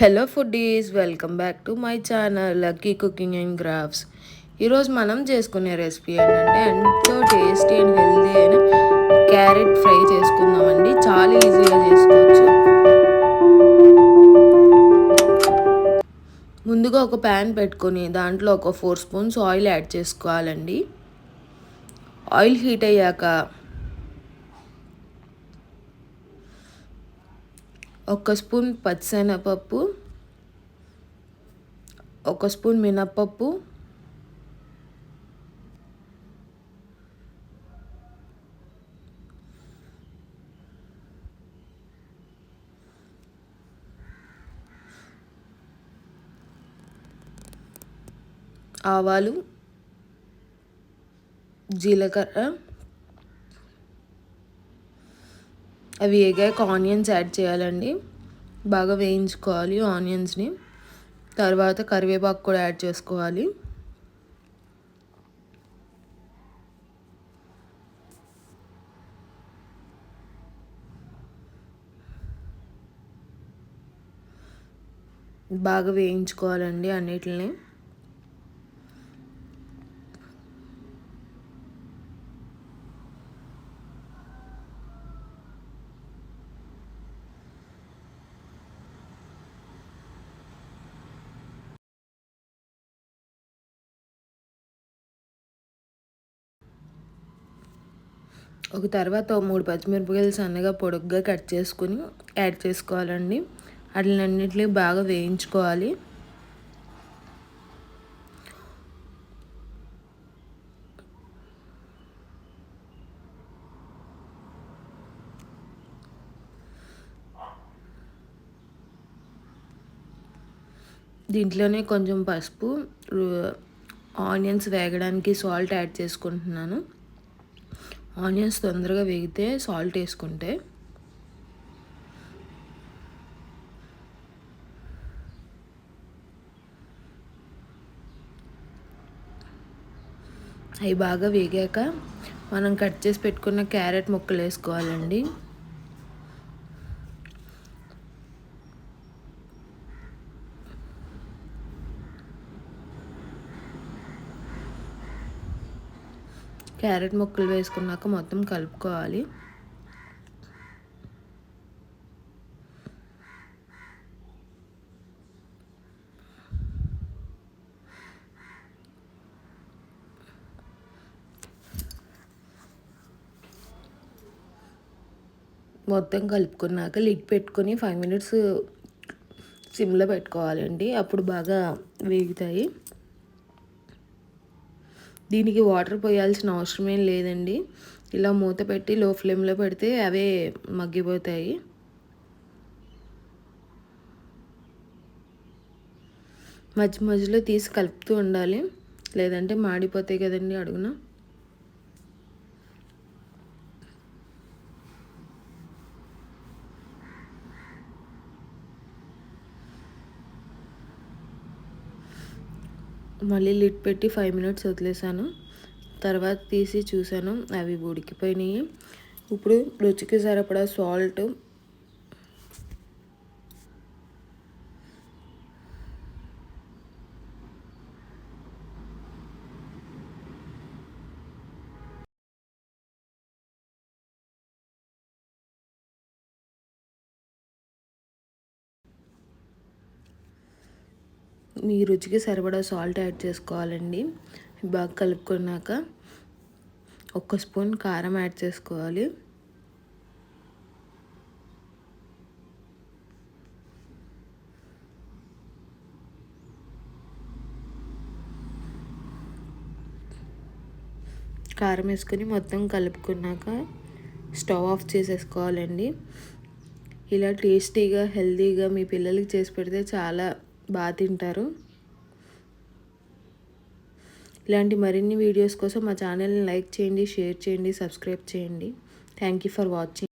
Hello foodies welcome back to my channel lucky cooking and crafts ఈరోజు మనం చేసుకునే recipe ఏంటంటే ఎంతో టేస్టీ అండ్ హెల్దీ అయిన క్యారెట్ ఫ్రై చేసుకుందామండి. చాలా ఈజీగా చేసుకోవచ్చు. ముందుగా ఒక ప్యాన్ పెట్టుకొని దాంట్లో ఒక ఫోర్ స్పూన్స్ ఆయిల్ యాడ్ చేసుకోవాలండి. ఆయిల్ హీట్ అయ్యాక ఒక స్పూన్ పచ్చిశనగపప్పు ఒక స్పూన్ మినప్పప్పు ఆవాలు జీలకర్ర అవి వేగాక ఆనియన్స్ యాడ్ చేయాలండి. బాగా వేయించుకోవాలి ఆనియన్స్ని. తర్వాత కరివేపాకు కూడా యాడ్ చేసుకోవాలి. బాగా వేయించుకోవాలండి అన్నిటిని. ఒక తర్వాత మూడు పచ్చిమిరపకాయలు సన్నగా పొడుగ్గా కట్ చేసుకుని యాడ్ చేసుకోవాలండి. అట్లన్నింటినీ బాగా వేయించుకోవాలి. దీంట్లోనే కొంచెం పసుపు ఆనియన్స్ వేగడానికి సాల్ట్ యాడ్ చేసుకుంటున్నాను. ఆనియన్స్ తొందరగా వేగితే సాల్ట్ వేసుకుంటే అవి బాగా వేగాక మనం కట్ చేసి పెట్టుకున్న క్యారెట్ ముక్కలు వేసుకోవాలండి. క్యారెట్ ముక్కలు వేసుకున్నాక మొత్తం కలుపుకోవాలి. మొత్తం కలుపుకున్నాక లిడ్ పెట్టుకొని ఫైవ్ మినిట్స్ సిమ్లో పెట్టుకోవాలండి. అప్పుడు బాగా వేగుతాయి. దీనికి వాటర్ పోయాల్సిన అవసరం ఏం లేదండి. ఇలా మూత పెట్టి లో ఫ్లేమ్లో పెడితే అవే మగ్గిపోతాయి. మధ్య మధ్యలో తీసి కలుపుతూ ఉండాలి. లేదంటే మాడిపోతాయి కదండి అడుగున. మళ్ళీ లిడ్ పెట్టి ఫైవ్ మినిట్స్ వదిలేసాను. తర్వాత తీసి చూశాను అవి ఉడికిపోయినాయి. ఇప్పుడు రుచికి సరిపడా సాల్ట్ మీ రుచికి సరిపడా సాల్ట్ యాడ్ చేసుకోవాలండి. బాగా కలుపుకున్నాక ఒక్క స్పూన్ కారం యాడ్ చేసుకోవాలి. కారం వేసుకొని మొత్తం కలుపుకున్నాక స్టవ్ ఆఫ్ చేసేసుకోవాలండి. ఇలా టేస్టీగా హెల్తీగా మీ పిల్లలకి చేసి పెడితే చాలా బాగా తింటారు. ఇలాంటి మరిన్ని వీడియోస్ కోసం మా ఛానల్ని లైక్ చేయండి షేర్ చేయండి సబ్స్క్రైబ్ చేయండి. Thank you for watching